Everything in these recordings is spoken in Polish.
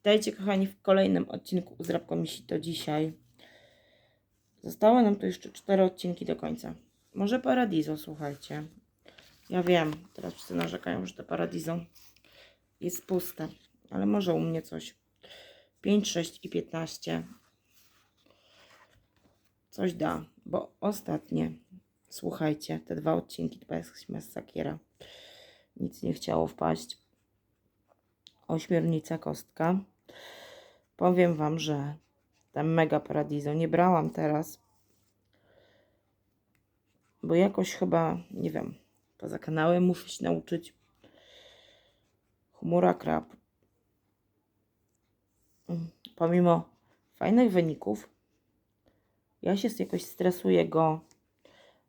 Witajcie kochani w kolejnym odcinku Uzdrabko Misi to dzisiaj. Zostały nam tu jeszcze cztery odcinki do końca. Może Paradiso, słuchajcie. Ja wiem, teraz wszyscy narzekają, że to Paradiso jest puste, ale może u mnie coś. 5, 6 i 15 coś da, bo ostatnie, słuchajcie, te dwa odcinki to jest masakiera. Nic nie chciało wpaść. Ośmiornica kostka. Powiem Wam, że tam mega paradizo nie brałam teraz, bo jakoś chyba, nie wiem, poza kanałem muszę się nauczyć. Chmura krab. Mm, Pomimo fajnych wyników, ja się jakoś stresuję go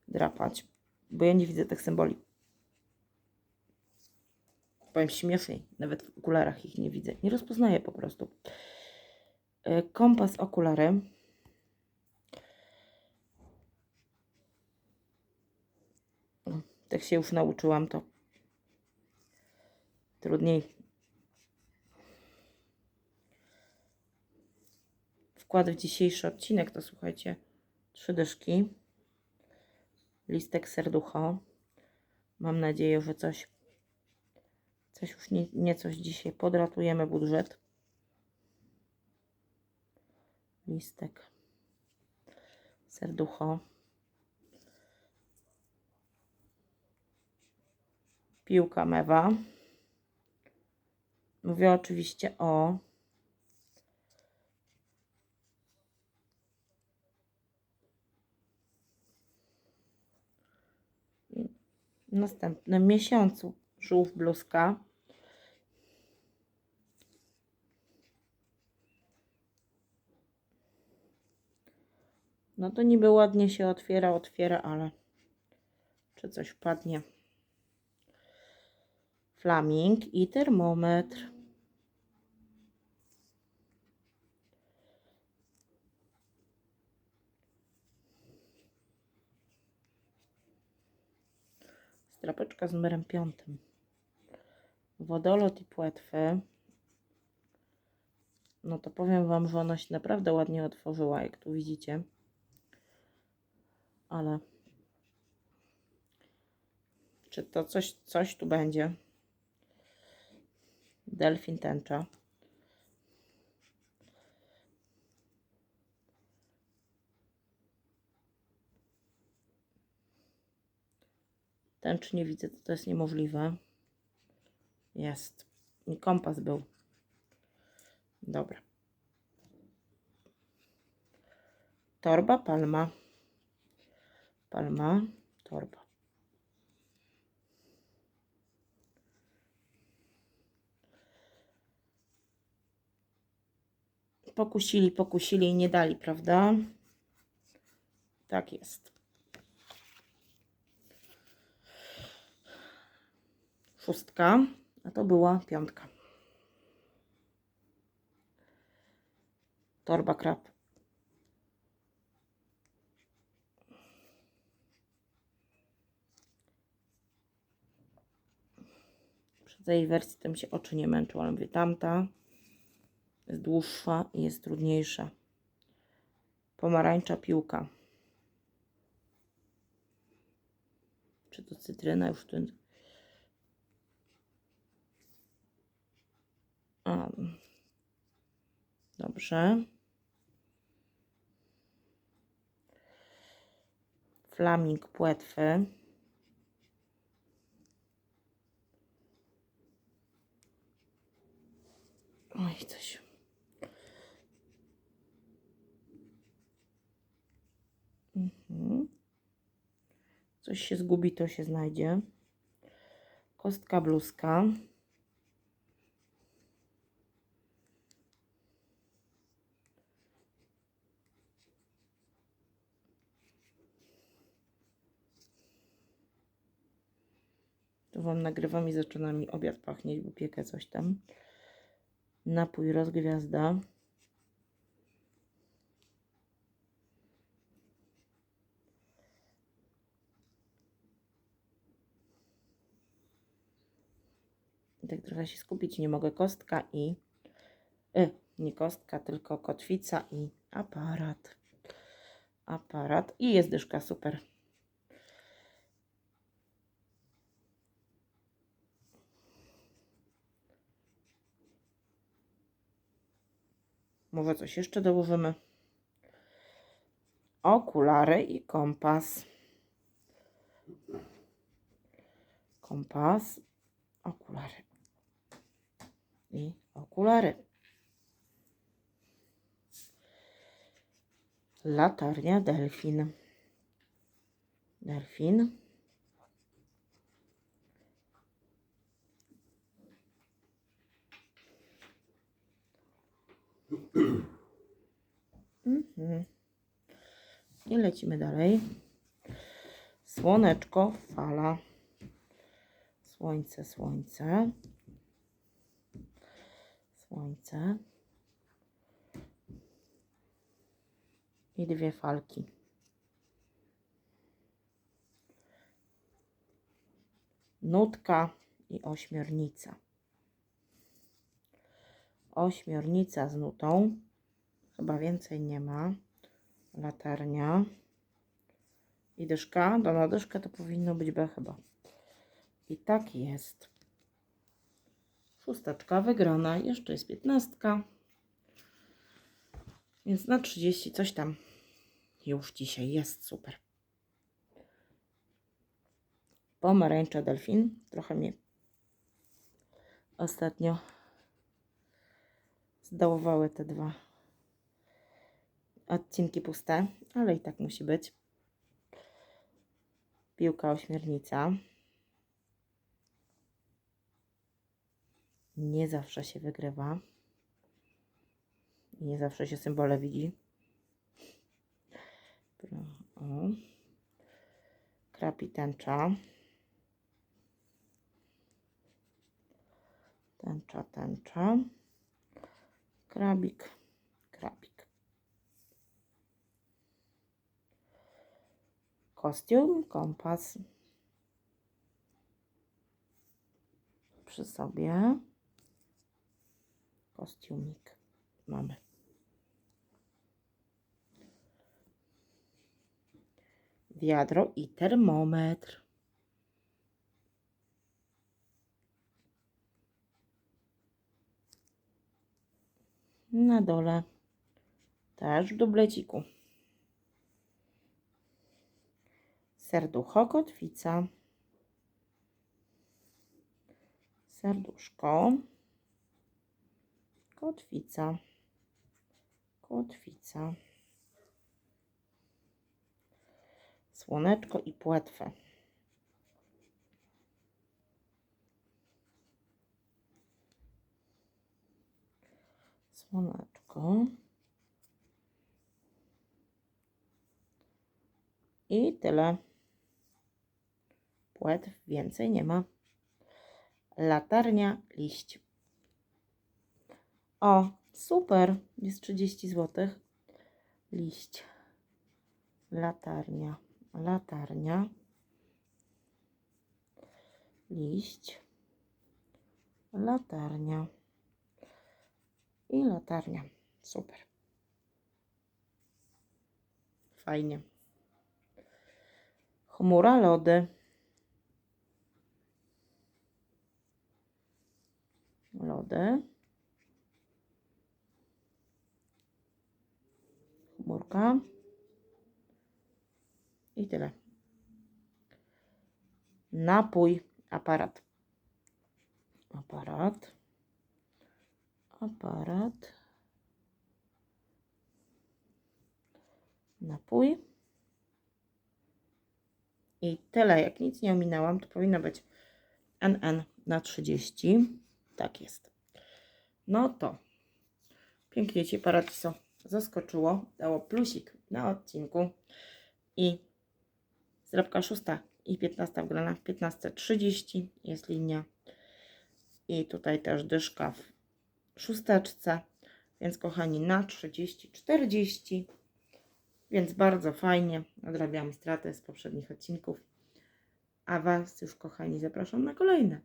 drapać, bo ja nie widzę tych symboli. Powiem śmieszniej, nawet w okularach ich nie widzę. Nie rozpoznaję po prostu. E, Kompas, okulary. Tak się już nauczyłam, to trudniej. Wkład w dzisiejszy odcinek to słuchajcie, trzy dyszki, listek serducho. Mam nadzieję, że coś Coś już nie, nie coś dzisiaj podratujemy budżet. Listek. Serducho. Piłka mewa. Mówię oczywiście o następnym miesiącu. Żółw bluzka. No to niby ładnie się otwiera, otwiera, ale czy coś wpadnie. Flaming i termometr. Strapeczka z numerem piątym. Wodolot i płetwy. No to powiem Wam, że ona się naprawdę ładnie otworzyła, jak tu widzicie. Ale czy to coś, coś tu będzie? Delfin tęcza. Tęcz nie widzę, to, to jest niemożliwe. Jest. I kompas był. Dobra. Torba, palma. Palma, torba. Pokusili, pokusili i nie dali, prawda? Tak jest. Szóstka, a to była piątka. Torba krab. Tej wersji tym się oczy nie męczą, ale mówię, tamta jest dłuższa i jest trudniejsza. Pomarańcza piłka. Czy to cytryna już tu? A, dobrze. Flaming płetwy. Oj, coś. Mhm. Coś się zgubi, to się znajdzie. Kostka bluzka. Tu Wam nagrywam i zaczyna mi obiad pachnieć, bo piekę coś tam. Napój rozgwiazda. Tak trochę się skupić nie mogę. Kostka i Y, nie kostka, tylko kotwica i aparat. Aparat i jest dyszka, super. Może coś jeszcze dołożymy. Okulary i kompas. Kompas, okulary. I okulary. Latarnia delfin. Delfin. Mhm. I lecimy dalej. Słoneczko, fala. Słońce, słońce. Słońce. I dwie falki. Nutka i ośmiornica. Ośmiornica z nutą. Chyba więcej nie ma. Latarnia. I dyszka. Do na to powinno być B chyba. I tak jest. Szósteczka wygrana. Jeszcze jest piętnastka. Więc na 30 coś tam już dzisiaj jest. Super. Pomarańcza delfin. Trochę mnie ostatnio zdałowały te dwa odcinki puste, ale i tak musi być. Piłka ośmiornica. Nie zawsze się wygrywa. Nie zawsze się symbole widzi. O. Krapi tęcza. Tęcza, tęcza. Krabik, krabik. Kostium, kompas. Przy sobie. Kostiumik mamy. Wiadro i termometr. Na dole też w dubleciku. Serducho, kotwica. Serduszko. Kotwica. Kotwica. Słoneczko i płetwę. Słoneczko. I tyle. Płetw więcej nie ma. Latarnia, liść. O, super. Jest 30 zł. Liść. Latarnia. Latarnia. Liść. Latarnia. I latarnia. Super. Fajnie. Chmura lody. Lody. Chmurka. I tyle. Napój, aparat. Aparat. Aparat. Napój. I tyle. Jak nic nie ominęłam, to powinno być NN na 30. Tak jest. No to pięknie Cię Paradiso zaskoczyło. Dało plusik na odcinku. I zrabka 6 i 15 wgrana w 15.30 jest linia. I tutaj też dyszka w szósteczce. Więc kochani na 30, 40. Więc bardzo fajnie. Odrabiam straty z poprzednich odcinków. A Was już kochani zapraszam na kolejne.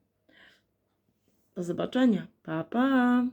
Do zobaczenia. Pa, pa.